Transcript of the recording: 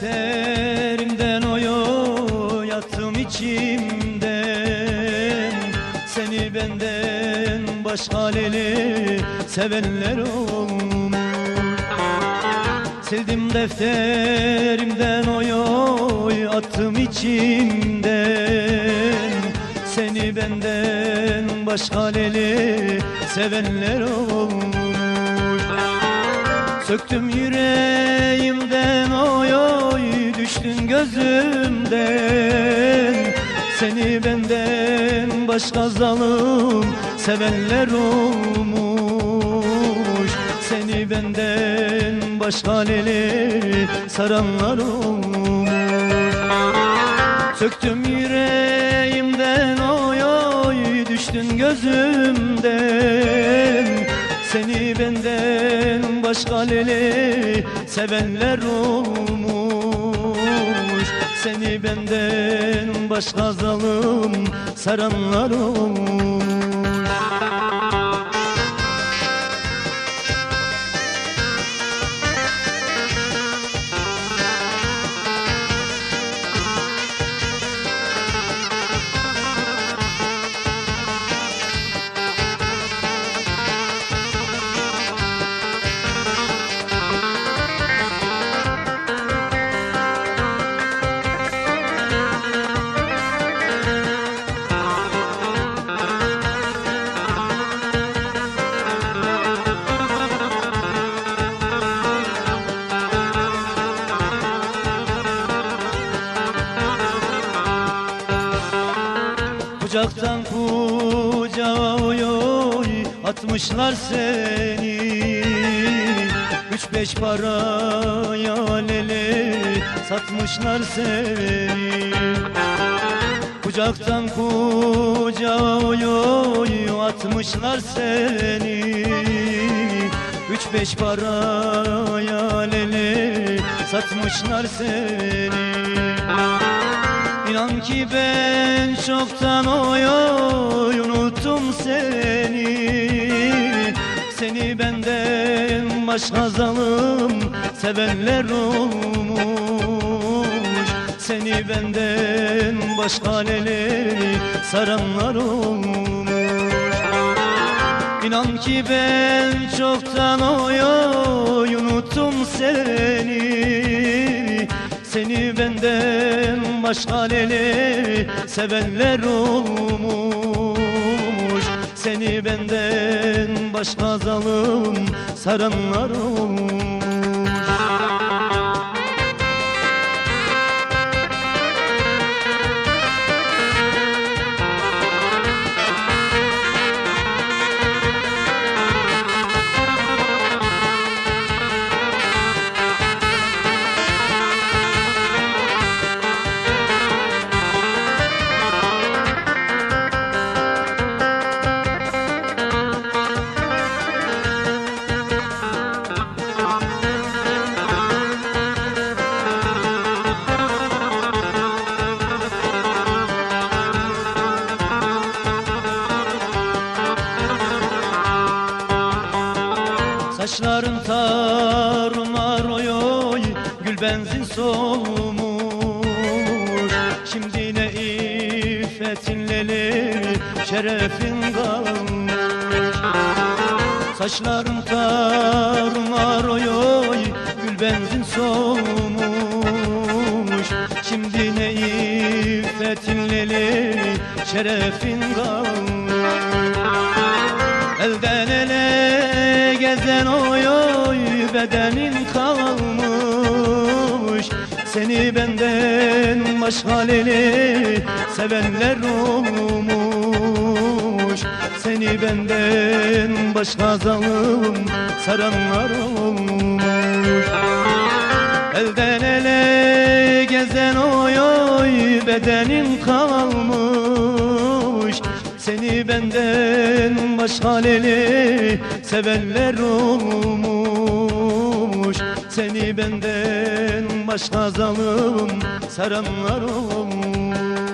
defterimden oyo yattım içimden. Seni benden başka leli sevenler olmuş. Sildim defterimden oyo attım içimden. Seni benden başka leli sevenler olmuş Söktüm yüreğimden oy oy düştün gözümden. Seni benden başka zalim sevenler olmuş. Seni benden başka leli saranlar olmuş. Söktüm yüreğimden oy oy düştün gözümden Seni benden başka leli sevenler olmuş. Seni benden başka zalim saranlar olmuş Kucaktan kucağa oy oy atmışlar seni. Üç beş paraya lele satmışlar seni. Kucaktan kucağa oy oy atmışlar seni. Üç beş paraya lele satmışlar seni İnan ki ben çoktan oy unuttum seni. Seni benden başka zalim sevenler olmuş. Seni benden başka leli saranlar olmuş. İnan ki ben çoktan oy unuttum seni Seni benden başka leli sevenler olmuş. Seni benden başka zalim saranlar olmuş Saçların tarumar oy oy Gül benzin solmuş Şimdi ne iffetin leli Şerefin kalmış Saçların tarumar oy oy Gül benzin solmuş Şimdi ne iffetin leli Şerefin kalmış gezen oy oy bedenin kalmış. Seni benden başka leli sevenler olmuş. Seni benden başka zalim saranlar olmuş. Elden ele gezen oy oy bedenin kalmış. Seni benden başka leli sevenler olmuş. Seni benden başka zalim saranlar olmuş